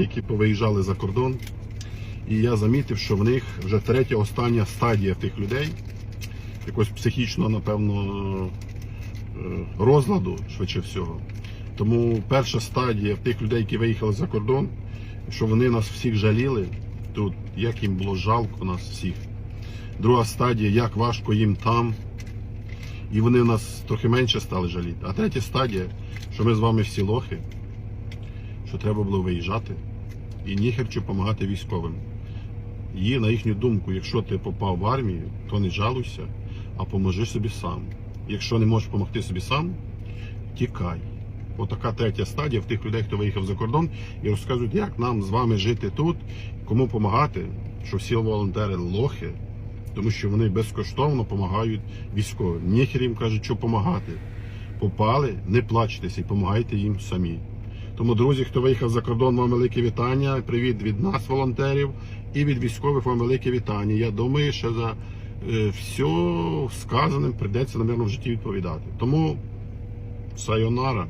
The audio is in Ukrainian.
які повиїжджали за кордон. І я замітив, що в них вже третя остання стадія тих людей, якось психічного, напевно, е, розладу, швидше всього. Тому перша стадія тих людей, які виїхали за кордон, що вони нас всіх жаліли, тут як їм було жалко нас всіх. Друга стадія, як важко їм там. І вони нас трохи менше стали жаліти. А третя стадія, що ми з вами всі лохи, що треба було виїжджати і ніхер чи допомагати військовим. І на їхню думку, якщо ти попав в армію, то не жалуйся, а поможи собі сам. Якщо не можеш допомогти собі сам, тікай. Отака третя стадія в тих людей, хто виїхав за кордон, і розказують, як нам з вами жити тут, кому допомагати, що всі волонтери лохи, тому що вони безкоштовно допомагають військовим. Ніхер їм кажуть, що допомагати. Попали, не плачтеся і допомагайте їм самі. Тому, друзі, хто виїхав за кордон, вам велике вітання. Привіт від нас, волонтерів, і від військових вам велике вітання. Я думаю, що за е, все сказане прийдеться, напевно, в житті відповідати. Тому сайонара.